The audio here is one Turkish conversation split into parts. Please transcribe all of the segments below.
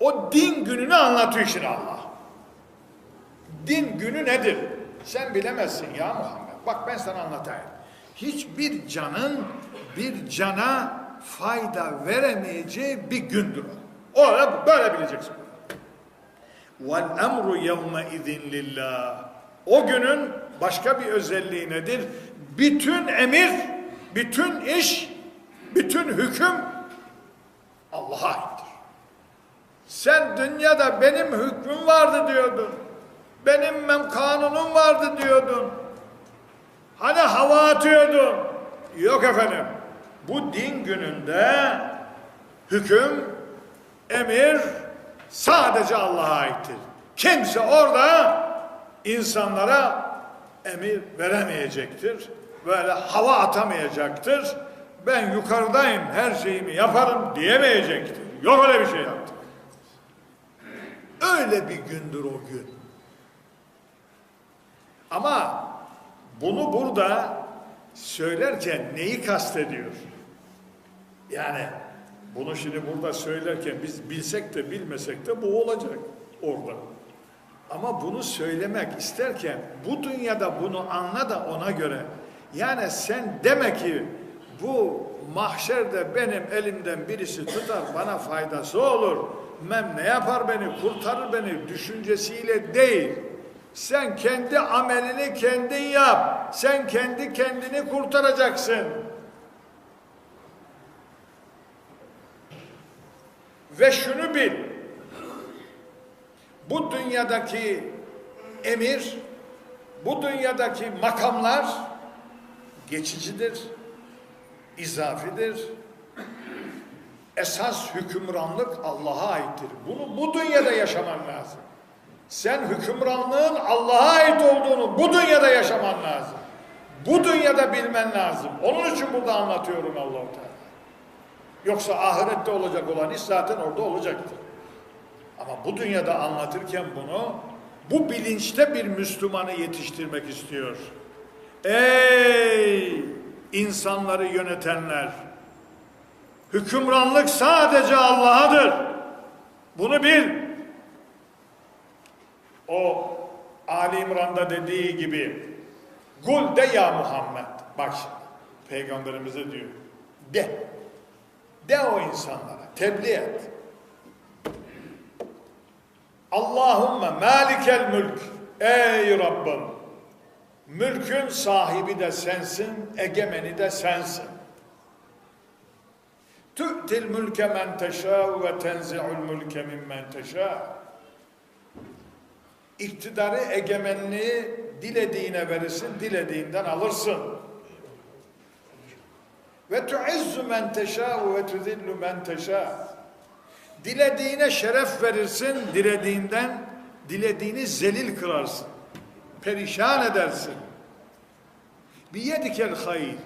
O din gününü anlatıyor şimdi Allah. Din günü nedir? Sen bilemezsin ya Muhammed. Bak ben sana anlatayım. Hiçbir canın bir cana fayda veremeyeceği bir gündür o. Öyle böyle bileceksin. Vel emru yevme izin lillah. O günün başka bir özelliği nedir? Bütün emir, bütün iş, bütün hüküm Allah'a aittir. Sen dünyada benim hükmüm vardı diyordun. Benim mem kanunum vardı diyordun. Hani hava atıyordun. Yok efendim. Bu din gününde hüküm, emir sadece Allah'a aittir. Kimse orada insanlara emir veremeyecektir. Böyle hava atamayacaktır. Ben yukarıdayım, her şeyimi yaparım diyemeyecektir. Yok öyle bir şey yaptı. Öyle bir gündür o gün. Ama bunu burada söylerken neyi kastediyor? Yani bunu şimdi burada söylerken biz bilsek de bilmesek de bu olacak orada. Ama bunu söylemek isterken bu dünyada bunu anla da ona göre. Yani sen deme ki bu mahşerde benim elimden birisi tutar bana faydası olur. Mem ne yapar beni kurtarır beni düşüncesiyle değil. Sen kendi amelini kendin yap. Sen kendi kendini kurtaracaksın. Ve şunu bil. Bu dünyadaki emir, bu dünyadaki makamlar geçicidir, izafidir. Esas hükümranlık Allah'a aittir. Bunu bu dünyada yaşaman lazım. Sen hükümranlığın Allah'a ait olduğunu bu dünyada yaşaman lazım. Bu dünyada bilmen lazım. Onun için burada anlatıyorum Allah-u Teala. Yoksa ahirette olacak olan iş zaten orada olacaktır. Ama bu dünyada anlatırken bunu bu bilinçte bir Müslümanı yetiştirmek istiyor. Ey insanları yönetenler! Hükümranlık sadece Allah'adır. Bunu bil. O Ali İmran'da dediği gibi Kul de ya Muhammed. Bak şimdi peygamberimize diyor. De. De o insanlara. Tebliğ et. Allahümme malikel mülk. Ey Rabbim. Mülkün sahibi de sensin, egemeni de sensin. Tü'til mülke men teşâ ve tenzi'ul mülke mimmen teşâ. İktidarı, egemenliği dilediğine verirsin, dilediğinden alırsın. Ve tuizzu men teşâ ve tuzillu men teşâ. Dilediğine şeref verirsin, dilediğinden, dilediğini zelil kılarsın. Perişan edersin. Biyedikel hayır.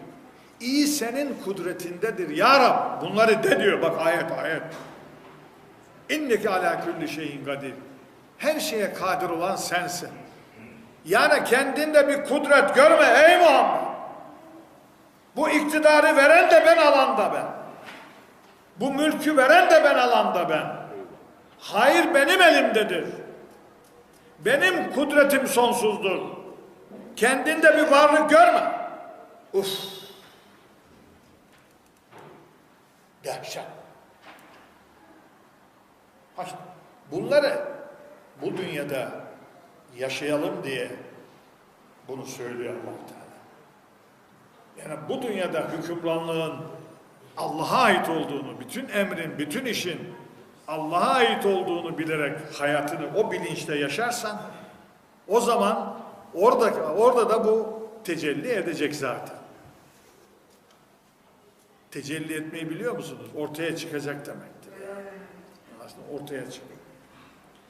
İyi senin kudretindedir. Ya Rab bunları de diyor. Bak ayet ayet. İnneke ala kulli şeyin kadir. Her şeye kadir olan sensin. Yani kendinde bir kudret görme ey Muhammed. Bu iktidarı veren de ben alan da ben. Bu mülkü veren de ben alan da ben. Hayır benim elimdedir. Benim kudretim sonsuzdur. Kendinde bir varlık görme. Uf. Dehşet. Bunları bu dünyada yaşayalım diye bunu söylüyor allah Teala. Yani bu dünyada hükümranlığın Allah'a ait olduğunu, bütün emrin, bütün işin Allah'a ait olduğunu bilerek hayatını o bilinçte yaşarsan o zaman orada orada da bu tecelli edecek zaten. Tecelli etmeyi biliyor musunuz? Ortaya çıkacak demektir. Aslında ortaya çıkıyor.